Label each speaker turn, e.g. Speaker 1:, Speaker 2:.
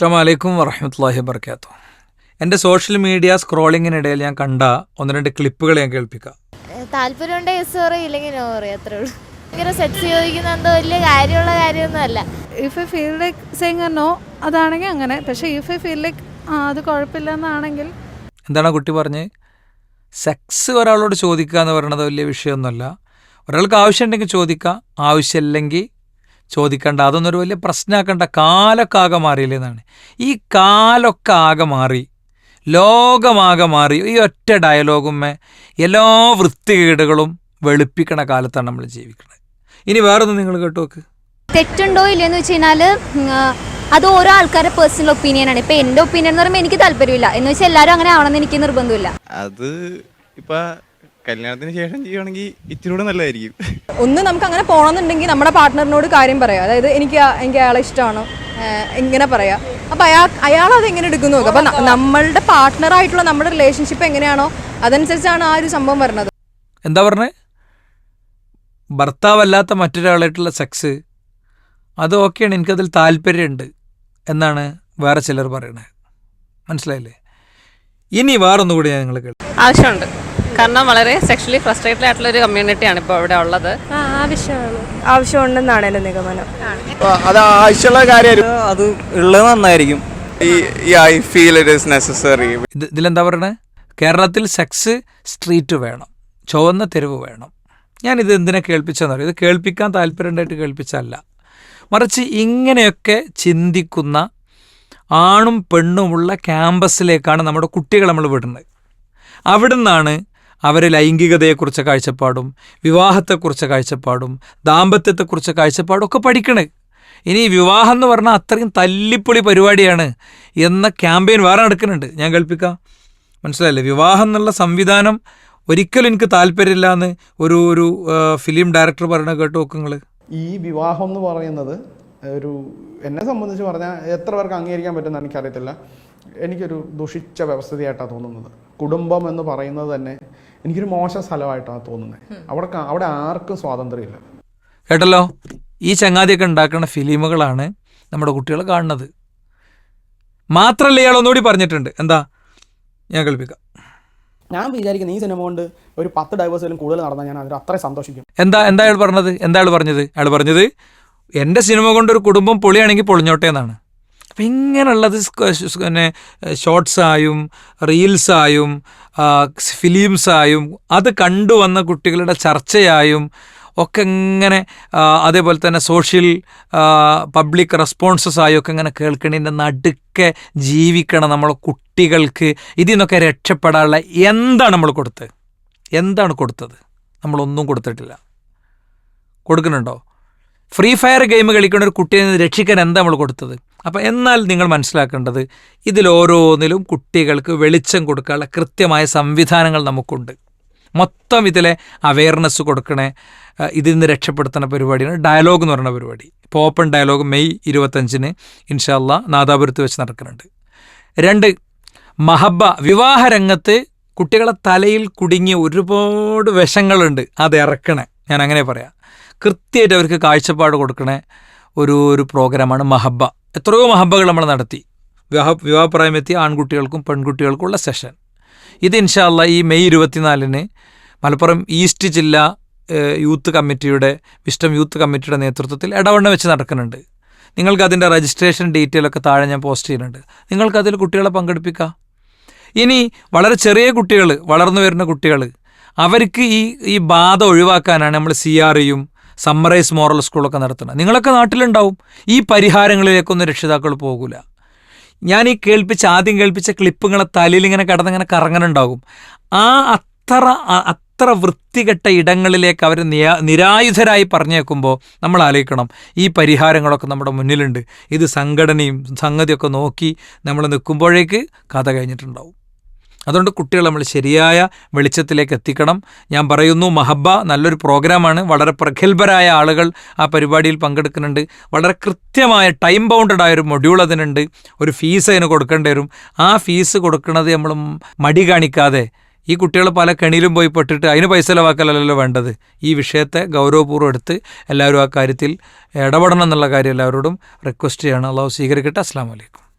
Speaker 1: അസ്സാം വലൈക്കും വറഹമത്തല്ലാഹി വർക്കാത്തു എന്റെ സോഷ്യൽ മീഡിയ സ്ക്രോളിങ്ങിനിടയിൽ ഞാൻ കണ്ട ഒന്ന് രണ്ട് ക്ലിപ്പുകൾ ഞാൻ കേൾപ്പിക്കാം.
Speaker 2: താല്പര്യമുണ്ട് യെസ് പറയും ഇല്ലെങ്കിൽ നോ പറയും അത്രേ ഉള്ളൂ. ഭയങ്കര സെക്സ് ചോദിക്കുന്ന എന്തോ വലിയ കാര്യമുള്ള കാര്യമൊന്നും അല്ല.
Speaker 3: If I feel like saying no അതാണെങ്കിൽ അങ്ങനെ. പക്ഷേ ഇഫ് ഐ ഫീൽ ലൈക്ക് ആ അത് കുഴപ്പമില്ല എന്നാണെങ്കിൽ
Speaker 1: എന്താണ് കുട്ടി പറഞ്ഞ്? സെക്സ് ഒരാളോട് ചോദിക്കുക എന്ന് പറയുന്നത് വലിയ വിഷയമൊന്നുമല്ല. ഒരാൾക്ക് ആവശ്യമുണ്ടെങ്കിൽ ചോദിക്കുക ആവശ്യമില്ലെങ്കിൽ ചോദിക്കണ്ട അതൊന്നൊരു വലിയ പ്രശ്നമാക്കേണ്ട കാലൊക്കെ ആകെ മാറിയില്ലേ എന്നാണ്. ഈ കാലൊക്കെ ആകെ മാറി ലോകമാകെ മാറി ഈ ഒറ്റ ഡയലോഗുമേ എല്ലാ വൃത്തികേടുകളും വെളുപ്പിക്കണ കാലത്താണ് നമ്മൾ ജീവിക്കുന്നത് ഇനി വേറൊന്നും നിങ്ങൾ കേട്ടു നോക്ക്
Speaker 4: തെറ്റുണ്ടോ ഇല്ലയെന്ന് വെച്ച് കഴിഞ്ഞാൽ അത് ഓരോ ആൾക്കാരുടെ പേഴ്സണൽ ഒപ്പീനിയൻ ആണ്. ഇപ്പൊ എന്റെ ഒപ്പീനിയൻ എന്ന് പറയുമ്പോൾ എനിക്ക് താല്പര്യമില്ല. എന്ന് വെച്ചാൽ എല്ലാവരും അങ്ങനെ ആവണമെന്ന് എനിക്ക് നിർബന്ധമില്ല.
Speaker 5: അത് ഇപ്പൊ കല്യാണത്തിന് ശേഷം ചെയ്യുവാണെങ്കിൽ ഇച്ചിരി കൂടെ നല്ലതായിരിക്കും.
Speaker 6: ഒന്ന് നമുക്ക് അങ്ങനെ പോകണമെന്നുണ്ടെങ്കിൽ നമ്മുടെ പാർട്ട്ണറിനോട് കാര്യം പറയാം. അതായത് എനിക്ക് ആ- എനിക്ക് അയാളെ ഇഷ്ടമാണ്? ഇങ്ങനെ പറയാം. അപ്പം അയാൾ അയാൾ അത് എങ്ങനെ എടുക്കുന്നു നോക്കുക അപ്പം നമ്മളുടെ പാർട്ട്ണറായിട്ടുള്ള നമ്മുടെ റിലേഷൻഷിപ്പ് എങ്ങനെയാണോ അതനുസരിച്ചാണ് ആ ഒരു സംഭവം വരുന്നത്.
Speaker 1: എന്താ പറഞ്ഞേ? ഭർത്താവല്ലാത്ത മറ്റൊരാളായിട്ടുള്ള സെക്സ് അത് ഓക്കെയാണ് എനിക്കതിൽ താല്പര്യമുണ്ട് എന്നാണ് വേറെ ചിലർ പറയണത് മനസ്സിലായില്ലേ? ഇനി വേറൊന്നുകൂടി ഞാൻ നിങ്ങൾ കേൾക്കാം.
Speaker 7: ആവശ്യമുണ്ട്. കാരണം വളരെ സെക്ഷലി ഫ്രസ്ട്രേറ്റഡ് ആയിട്ടുള്ള ഒരു കമ്മ്യൂണിറ്റിയാണ് ഇപ്പോൾ ഇവിടെ ഉള്ളത്.
Speaker 6: ആവശ്യമുണ്ടെന്നാണ് എന്റെ നിഗമനം.
Speaker 5: അത് ആവശ്യമുള്ള കാര്യം
Speaker 8: അത് ഉള്ളത് നന്നായിരിക്കും.
Speaker 5: I feel it is necessary
Speaker 1: ഇത് ഇതിലെന്താ പറയണേ? കേരളത്തിൽ സെക്സ് സ്ട്രീറ്റ് വേണം. ചുവന്ന തെരുവ് വേണം. ഞാൻ ഇത് എന്തിനെ കേൾപ്പിച്ചെന്ന് പറയും ഇത് കേൾപ്പിക്കാൻ താല്പര്യമുണ്ടായിട്ട് കേൾപ്പിച്ചല്ല മറിച്ച് ഇങ്ങനെയൊക്കെ ചിന്തിക്കുന്ന ആണും പെണ്ണുമുള്ള ക്യാമ്പസിലേക്കാണ് നമ്മുടെ കുട്ടികളെ നമ്മൾ വിടുന്നത്. അവിടെ നിന്നാണ് അവർ ലൈംഗികതയെക്കുറിച്ച് കാഴ്ചപ്പാടും വിവാഹത്തെക്കുറിച്ച് കാഴ്ചപ്പാടും ദാമ്പത്യത്തെക്കുറിച്ച് കാഴ്ചപ്പാടും ഒക്കെ പഠിക്കണേ. ഇനി വിവാഹം എന്ന് പറഞ്ഞാൽ അത്രയും തല്ലിപ്പൊളി പരിപാടിയാണ് എന്ന ക്യാമ്പയിൻ വേറെ നടക്കുന്നുണ്ട്. ഞാൻ കേൾപ്പിക്കാം. മനസ്സിലായില്ലേ? വിവാഹം എന്നുള്ള സംവിധാനം ഒരിക്കലും എനിക്ക് താല്പര്യമില്ല എന്ന് ഒരു ഒരു ഫിലിം ഡയറക്ടർ പറയണ കേട്ടു നിങ്ങൾ
Speaker 9: ഈ വിവാഹം എന്ന് പറയുന്നത് ഒരു എന്നെ സംബന്ധിച്ച് പറഞ്ഞാൽ എത്ര പേർക്ക് അംഗീകരിക്കാൻ പറ്റുമെന്ന് എനിക്കറിയത്തില്ല. എനിക്കൊരു ദുഷിച്ച വ്യവസ്ഥയായിട്ടാണ് തോന്നുന്നത്. കുടുംബം എന്ന് പറയുന്നത് തന്നെ എനിക്കൊരു മോശം സ്ഥലമായിട്ടാണ് തോന്നുന്നത്. അവിടെ അവിടെ ആർക്കും സ്വാതന്ത്ര്യമില്ല.
Speaker 1: കേട്ടല്ലോ? ഈ ചങ്ങാതിയൊക്കെ ഉണ്ടാക്കുന്ന ഫിലിമുകളാണ് നമ്മുടെ കുട്ടികൾ കാണുന്നത്. മാത്രമല്ല ഇയാൾ ഒന്നുകൂടി പറഞ്ഞിട്ടുണ്ട്? എന്താ? ഞാൻ കേൾപ്പിക്കാം.
Speaker 9: ഞാൻ വിചാരിക്കുന്നത് ഈ സിനിമ കൊണ്ട് ഒരു പത്ത് ഡൈവേഴ്സിലും കൂടുതൽ നടന്നാൽ ഞാൻ അതിൽ അത്രയും സന്തോഷിക്കും.
Speaker 1: എന്താ എന്താ അയാൾ പറഞ്ഞത്? എന്താ അയാൾ പറഞ്ഞത്? അയാൾ പറഞ്ഞത് എന്റെ സിനിമ കൊണ്ട് ഒരു കുടുംബം പൊളിയാണെങ്കിൽ പൊളിഞ്ഞോട്ടെ എന്നാണ്. അപ്പം ഇങ്ങനെയുള്ളത് പിന്നെ ഷോർട്സായും റീൽസായും ഫിലിംസായും അത് കണ്ടുവന്ന കുട്ടികളുടെ ചർച്ചയായും ഒക്കെ ഇങ്ങനെ അതേപോലെ തന്നെ സോഷ്യൽ പബ്ലിക് റെസ്പോൺസസ് ഒക്കെ ഇങ്ങനെ കേൾക്കണതിന്റെ നടുക്കെ ജീവിക്കണം നമ്മളെ കുട്ടികൾക്ക് ഇതിൽ നിന്നൊക്കെ രക്ഷപ്പെടാനുള്ള എന്താണ് നമ്മൾ കൊടുത്തത്? എന്താണ് കൊടുത്തത്? നമ്മളൊന്നും കൊടുത്തിട്ടില്ല. കൊടുക്കുന്നുണ്ടോ? ഫ്രീ ഫയർ ഗെയിം കളിക്കുന്ന ഒരു കുട്ടിയെ രക്ഷിക്കാൻ എന്താ നമ്മൾ കൊടുത്തത്? അപ്പോൾ എന്നാൽ നിങ്ങൾ മനസ്സിലാക്കേണ്ടത് ഇതിലോരോന്നിലും കുട്ടികൾക്ക് വെളിച്ചം കൊടുക്കാനുള്ള കൃത്യമായ സംവിധാനങ്ങൾ നമുക്കുണ്ട്. മൊത്തം ഇതിലെ അവയർനെസ് കൊടുക്കണേ ഇതിൽ നിന്ന് രക്ഷപ്പെടുത്തുന്ന പരിപാടിയാണ് ഡയലോഗ് എന്ന് പറയുന്ന പരിപാടി. ഇപ്പോൾ ഓപ്പൺ ഡയലോഗ് മെയ് ഇരുപത്തഞ്ചിന് ഇൻഷാല്ല നാദാപുരത്ത് വെച്ച് നടക്കുന്നുണ്ട്. രണ്ട് മഹബ വിവാഹ രംഗത്ത് കുട്ടികളെ തലയിൽ കുടുങ്ങിയ ഒരുപാട് വിഷങ്ങളുണ്ട് അത് ഇറക്കണേ ഞാൻ അങ്ങനെ പറയാം. കൃത്യമായിട്ട് അവർക്ക് കാഴ്ചപ്പാട് കൊടുക്കണേ ഒരു ഒരു പ്രോഗ്രാമാണ് മഹബ. എത്രയോ മഹബകൾ നമ്മൾ നടത്തി. വിവാഹ വിവാഹപ്രായമെത്തിയ ആൺകുട്ടികൾക്കും പെൺകുട്ടികൾക്കും ഉള്ള സെഷൻ. ഇത് ഇൻഷാല്ല ഈ മെയ് ഇരുപത്തിനാലിന് മലപ്പുറം ഈസ്റ്റ് ജില്ലാ യൂത്ത് കമ്മിറ്റിയുടെ വിസ്റ്റം യൂത്ത് കമ്മിറ്റിയുടെ നേതൃത്വത്തിൽ ഇടവണ്ണ വെച്ച് നടക്കുന്നുണ്ട്. നിങ്ങൾക്ക് അതിന്റെ രജിസ്ട്രേഷൻ ഡീറ്റെയിൽ ഒക്കെ താഴെ ഞാൻ പോസ്റ്റ് ചെയ്യുന്നുണ്ട്. നിങ്ങൾക്ക് അതിൽ കുട്ടികളെ പങ്കെടുപ്പിക്കാം. ഇനി വളരെ ചെറിയ കുട്ടികൾ വളർന്നു വരുന്ന കുട്ടികൾ അവർക്ക് ഈ ഈ ബാധ ഒഴിവാക്കാനാണ് നമ്മൾ സി ആർ ഇയും സമ്മറൈസ് മോറൽ സ്കൂളൊക്കെ നടത്തണം നിങ്ങളൊക്കെ നാട്ടിലുണ്ടാവും. ഈ പരിഹാരങ്ങളിലേക്കൊന്നും രക്ഷിതാക്കൾ പോകില്ല ഞാൻ ഈ കേൾപ്പിച്ച ആദ്യം കേൾപ്പിച്ച ക്ലിപ്പുകളെ തലയിൽ ഇങ്ങനെ കടന്നിങ്ങനെ കറങ്ങനുണ്ടാകും. ആ അത്ര അത്ര വൃത്തികെട്ട ഇടങ്ങളിലേക്ക് അവർ നിരായുധരായി പറഞ്ഞേക്കുമ്പോൾ നമ്മൾ ആലോചിക്കണം. ഈ പരിഹാരങ്ങളൊക്കെ നമ്മുടെ മുന്നിലുണ്ട്. ഇത് സംഘടനയും സംഗതിയൊക്കെ നോക്കി നമ്മൾ നിൽക്കുമ്പോഴേക്ക് കഥ കഴിഞ്ഞിട്ടുണ്ടാവും. അതുകൊണ്ട് കുട്ടികൾ നമ്മൾ ശരിയായ വെളിച്ചത്തിലേക്ക് എത്തിക്കണം. ഞാൻ പറയുന്നു മഹബ നല്ലൊരു പ്രോഗ്രാമാണ്. വളരെ പ്രഗത്ഭരായ ആളുകൾ ആ പരിപാടിയിൽ പങ്കെടുക്കുന്നുണ്ട്. വളരെ കൃത്യമായ ടൈം ബൗണ്ടഡ് ആയ ഒരു മൊഡ്യൂൾ അതിനുണ്ട്. ഒരു ഫീസ് അതിന് കൊടുക്കേണ്ടി വരും. ആ ഫീസ് കൊടുക്കുന്നത് നമ്മൾ മടി കാണിക്കാതെ ഈ കുട്ടികൾ പല കെണിയിലും പോയി പെട്ടിട്ട് അതിന് പൈസ ചിലവാക്കലല്ലോ വേണ്ടത്. ഈ വിഷയത്തെ ഗൗരവപൂർവം എടുത്ത് എല്ലാവരും ആ കാര്യത്തിൽ ഇടപെടണം എന്നുള്ള കാര്യം എല്ലാവരോടും റിക്വസ്റ്റ് ചെയ്യണം. അള്ളാഹു സ്വീകരിക്കട്ടെ. അസ്സാം വലൈക്കും